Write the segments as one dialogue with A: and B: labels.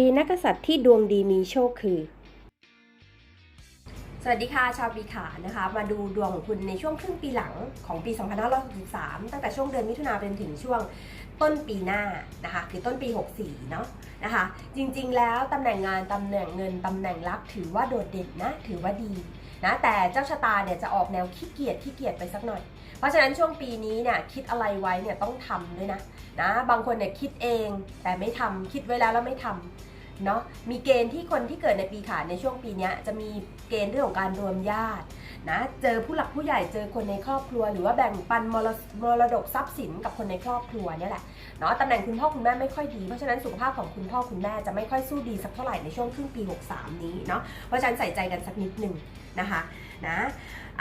A: ปีนักษัตริย์ที่ดวงดีมีโชคคือ สวัสดีค่ะชาวปีขานนะคะ มาดูดวงของคุณในช่วงครึ่งปีหลังของปี 2563 ตั้งแต่ช่วงเดือนมิถุนาเป็นถึงช่วงต้นปีหน้านะคะคือต้นปี 64 เนาะนะคะ จริงๆ แล้วตำแหน่งงานตำแหน่งเงินตำแหน่งรักถือว่าโดดเด่นนะถือว่าดีนะแต่เจ้าชะตาเนี่ยจะออกแนวขี้เกียจขี้เกียจไปสักหน่อย เพราะฉะนั้นช่วงปีนี้เนี่ยคิดอะไรไว้เนี่ยต้องทำด้วยนะนะบางคนเนี่ยคิดเองแต่ไม่ทำคิดไว้แล้วแล้วไม่ทำ เนาะมีเกณฑ์ที่คนที่เกิดในปีขานในช่วงปีนี้จะมีเกณฑ์เรื่องของการรวมญาตินะเจอผู้หลักผู้ใหญ่เจอคนในครอบครัว หรือว่าแบ่งปันมรมรดกทรัพย์สินกับคนในครอบครัวเนี่ยแหละเนาะตำแหน่งคุณพ่อคุณแม่ไม่ค่อยดีเพราะฉะนั้นสุขภาพของคุณพ่อคุณแม่จะไม่ค่อยสู้ดีสักเท่าไหร่ในช่วงครึ่งปี 63 นี้เนาะเพราะฉะนั้นใส่ใจกันสักนิดหนึ่ง นะคะนะ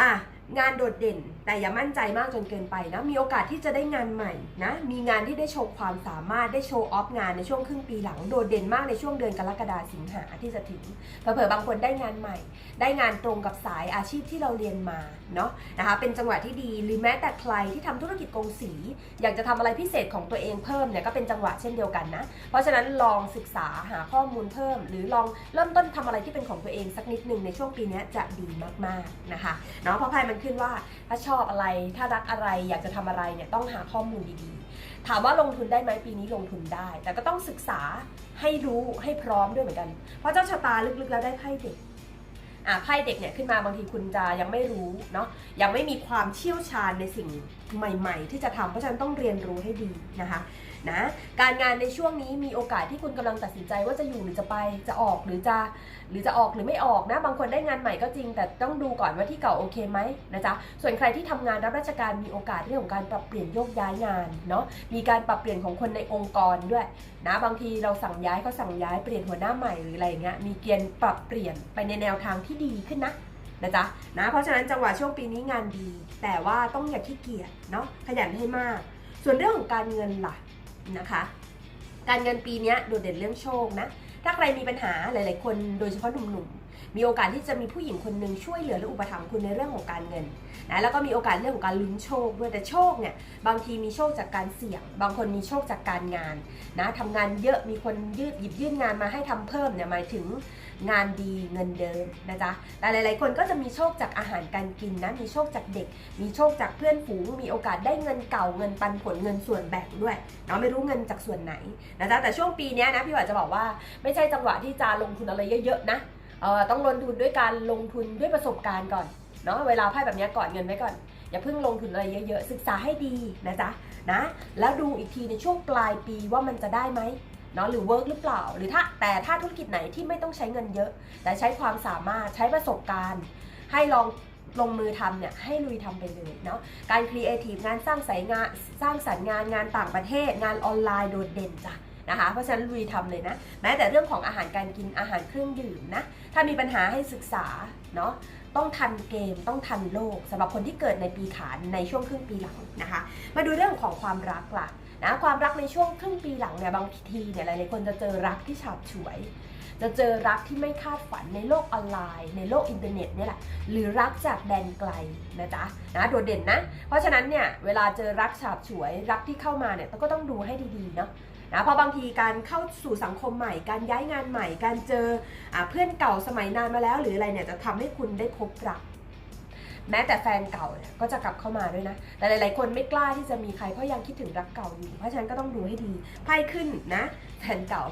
A: อะงานโดดเด่นแต่อย่ามั่นใจมากจนเกินไปนะมีโอกาสที่จะได้งานใหม่นะมีงานที่ได้โชว์ความสามารถได้โชว์ออฟงานในช่วงครึ่งปีหลังโดดเด่นมากในช่วงเดือนกรกฎาสิงหาที่จะถึงเผลอบางคนได้งานใหม่ ได้งานตรงกับสายอาชีพที่เราเรียนมาเนาะนะคะเป็นจังหวะที่ดีหรือแม้แต่ใครที่ทำธุรกิจกงสี อยากจะทำอะไรพิเศษของตัวเองเพิ่มเนี่ยก็เป็นจังหวะเช่นเดียวกันนะเพราะฉะนั้นลองศึกษาหาข้อมูลเพิ่ม หรือลองเริ่มต้นทำอะไรที่เป็นของตัวเองสักนิดหนึ่งในช่วงปีนี้จะดีมากๆนะคะเนาะเพราะไพ่มันขึ้นว่าถ้าชอบอะไรถ้ารักอะไรอยากจะทำอะไรเนี่ยต้องหาข้อมูลดีๆ ถามว่าลงทุนได้ไหมปีนี้ลงทุนได้ แต่ก็ต้องศึกษาให้รู้ให้พร้อมด้วยเหมือนกัน เพราะเจ้าชะตาลึกๆแล้วได้ไพ่เด็กอะไพ่เด็กเนี่ยขึ้นมาบางทีคุณจะยังไม่รู้เนาะยังไม่มีความเชี่ยวชาญในสิ่งใหม่ๆ ที่จะทำเพราะฉะนั้นต้องเรียนรู้ให้ดีนะคะนะการงานในช่วงนี้มีโอกาสที่คุณกำลังตัดสินใจว่าจะอยู่หรือจะไปจะออกหรือจะหรือจะออกหรือไม่ออกนะบางคนได้งานใหม่ก็จริง แต่ต้องดูก่อนว่าที่เก่าโอเคไหมนะจ๊ะส่วนใครที่ทำงานรับราชการมีโอกาสเรื่องของการปรับเปลี่ยนโยกย้ายงานเนาะมีการปรับเปลี่ยนของคนในองค์กรด้วยนะบางทีเราสั่งย้ายก็สั่งย้ายเปลี่ยนหัวหน้าใหม่หรืออะไรอย่างเงี้ยมีเกณฑ์ปรับเปลี่ยนไปในแนวทางที่ดีขึ้นนะ นะจ๊ะนะเพราะฉะนั้นจังหวะช่วงปีนี้งานดี แต่ว่าต้องอย่าขี้เกียจเนาะขยันให้มาก ส่วนเรื่องของการเงินล่ะนะคะ การเงินปีนี้โดดเด่นเรื่องโชคนะถ้าใครมีปัญหาหลาย ๆ คนโดยเฉพาะหนุ่มๆ มีโอกาสที่จะมีผู้หญิงคนหนึ่งช่วยเหลือและอุปถัมภ์คุณในเรื่องของการเงินนะแล้วก็มีโอกาสเรื่องของการลุ้นโชคด้วยแต่โชคเนี่ยบางทีมีโชคจากการเสี่ยง บางคนมีโชคจากการงานนะทำงานเยอะมีคนยืดหยิบยื่นงานมาให้ทำเพิ่มเนี่ยหมายถึงงานดีเงินเดิมนะจ๊ะแต่หลายๆ คนก็จะมีโชคจากอาหารการกินนะมีโชคจากเด็ก มีโชคจากเพื่อนฝูง มีโอกาสได้เงินเก่าเงินปันผลเงินส่วนแบ่งด้วยเนาะไม่รู้เงินจากส่วนไหนนะจ๊ะแต่ช่วงปีนี้นะพี่หวาจะบอกว่าไม่ใช่จังหวะที่จะลงทุนอะไรเยอะๆนะ ต้องลงทุนด้วยการลงทุนด้วยประสบการณ์ก่อนเนาะเวลาไพ่แบบนี้ก่อนเงินไว้ก่อน อย่าเพิ่งลงทุนอะไรเยอะๆ ศึกษาให้ดีนะจ๊ะนะแล้วดูอีกทีในช่วงปลายปีว่ามันจะได้ไหมเนาะหรือเวิร์กหรือเปล่า หรือถ้าแต่ถ้าธุรกิจไหนที่ไม่ต้องใช้เงินเยอะ แต่ใช้ความสามารถใช้ประสบการณ์ ให้ลองลงมือทำเนี่ยให้ลุยทำไปเลยเนาะการครีเอทีฟงานสร้างสายงานสร้างสรรค์งานงานต่างประเทศ งานออนไลน์โดดเด่นจ้ะ นะคะ เพราะฉะนั้นลุยทำเลยนะ แม้แต่เรื่องของอาหารการกินอาหารเครื่องดื่มนะ ถ้ามีปัญหาให้ศึกษาเนาะต้องทันเกมต้องทันโลกสำหรับคนที่เกิดในปีขานในช่วงครึ่งปีหลังนะคะ มาดูเรื่องของความรักล่ะนะความรักในช่วงครึ่งปีหลังเนี่ยบางทีเนี่ยหลายๆคนจะเจอรักที่ฉาบฉวย จะเจอรักที่ไม่คาดฝันในโลกออนไลน์ ในโลกอินเทอร์เน็ตเนี่ยแหละหรือรักจากแดนไกลนะจ๊ะนะโดดเด่นนะ เพราะฉะนั้นเนี่ยเวลาเจอรักฉาบฉวย รักที่เข้ามาเนี่ยก็ต้องดูให้ดีๆเนาะ นะเพราะบางทีการเข้าสู่สังคมใหม่ การย้ายงานใหม่ การเจออเพื่อนเก่าสมัยนานมาแล้ว หรืออะไรเนี่ยจะทำให้คุณได้พบรักแม้แต่แฟนเก่าเนี่ยก็จะกลับเข้ามาด้วยนะ แต่หลาย ๆ คนไม่กล้าที่จะมีใครเพราะยังคิดถึงรักเก่าอยู่ เพราะฉะนั้นก็ต้องดูให้ดี ไพ่ขึ้นนะ แฟนเก่า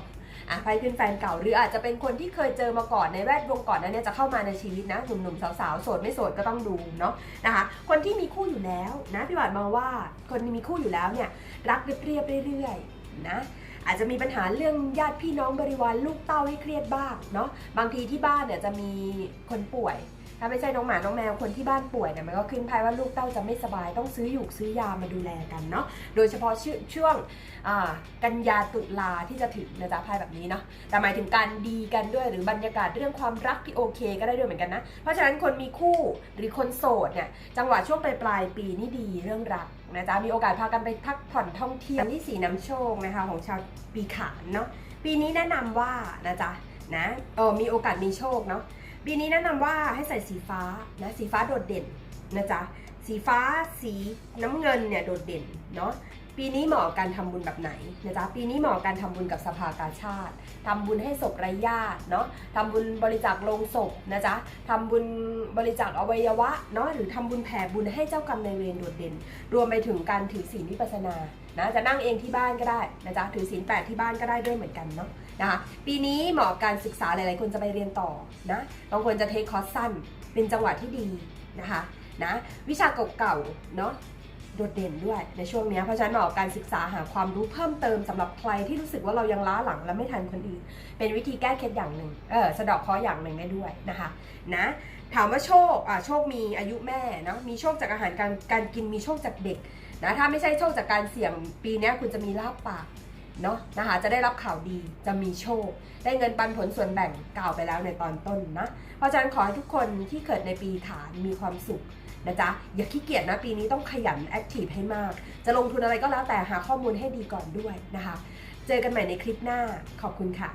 A: อะไพ่ขึ้นแฟนเก่า หรืออาจจะเป็นคนที่เคยเจอมาก่อนในแวดวงก่อนนั้นเนี่ยจะเข้ามาในชีวิตนะ หนุ่ม ๆ สาว ๆ โสดไม่โสดก็ต้องดูเนาะนะคะ คนที่มีคู่อยู่แล้วนะพี่หวานมองว่า คนที่มีคู่อยู่แล้วเนี่ยรักเรียบๆเรื่อย ๆ นะอาจจะมีปัญหาเรื่องญาติพี่น้องบริวารลูกเต้าให้เครียดบ้างเนาะบางทีที่บ้านเนี่ยจะมีคนป่วย ถ้าไม่ใช่น้องหมาน้องแมวคนที่บ้านป่วยเนี่ยมันก็ขึ้นไพ่ว่าลูกเต้าจะไม่สบายต้องซื้อหยูกซื้อยามาดูแลกันเนาะโดยเฉพาะชช่วงกันยาตุลาที่จะถึงนะจ๊ะไพ่แบบนี้เนาะแต่หมายถึงการดีกันด้วยหรือบรรยากาศเรื่องความรักที่โอเค ก็ได้ด้วยเหมือนกันนะเพราะฉะนั้นคนมีคู่หรือคนโสดเนี่ยจังหวะช่วงปลายปลายปีนี่ดีเรื่องรัก นะจ๊ะมีโอกาสพากันไปพักผ่อนท่องเที่ยวที่สีน้ำโชคนะคะ ของชาวปีขานเนาะปีนี้แนะนำว่านะจ๊ะนะเออมีโอกาสมีโชคเนาะปีนี้แนะนำว่าให้ใส่สีฟ้านะสีฟ้าโดดเด่นนะจ๊ะสีฟ้าสีน้ำเงินเนี่ยโดดเด่นเนาะ ปีนี้เหมาะการทำบุญแบบไหนนะจ๊ะปีนี้เหมาะการทำบุญกับสภากาชาติทำบุญให้ศพไร้ญาติเนาะทำบุญบริจาคโลงศพนะจ๊ะทำบุญบริจาคอวัยวะเนาะหรือทำบุญแผ่บุญให้เจ้ากรรมนายเวรโดดเด่น รวมไปถึงการถือศีลวิปัสสนานะจะนั่งเองที่บ้านก็ได้นะจ๊ะถือศีลแปดที่บ้านก็ได้ด้วยเหมือนกันเนาะนะคะปีนี้เหมาะกับการศึกษาหลายๆคนจะไปเรียนต่อนะบางคนจะเทคคอร์สสั้นเป็นจังหวะที่ดีนะคะนะวิชาเก่าๆเนาะ โดดเด่นด้วยในช่วงนี้เพราะฉะนั้นเหมาะกับการศึกษาหาความรู้เพิ่มเติมสำหรับใครที่รู้สึกว่าเรายังล้าหลังและไม่ทันคนอื่น เป็นวิธีแก้เคล็ดอย่างหนึ่งเออสะดอกเคราะห์อย่างหนึ่งได้ด้วยนะคะนะถามว่าโชคอะโชคมีอายุแม่เนาะมีโชคจากอาหารการการกินมีโชคจากเด็กนะถ้าไม่ใช่โชคจากการเสี่ยงปีนี้คุณจะมีลาบปากเนาะนะคะจะได้รับข่าวดีจะมีโชค ได้เงินปันผลส่วนแบ่งกล่าวไปแล้วในตอนต้นนะเพราะฉะนั้นขอให้ทุกคนที่เกิดในปีฐานมีความสุข นะจ๊ะ อย่าขี้เกียจนะปีนี้ต้องขยันแอคทีฟให้มาก จะลงทุนอะไรก็แล้วแต่หาข้อมูลให้ดีก่อนด้วยนะคะ เจอกันใหม่ในคลิปหน้าขอบคุณค่ะ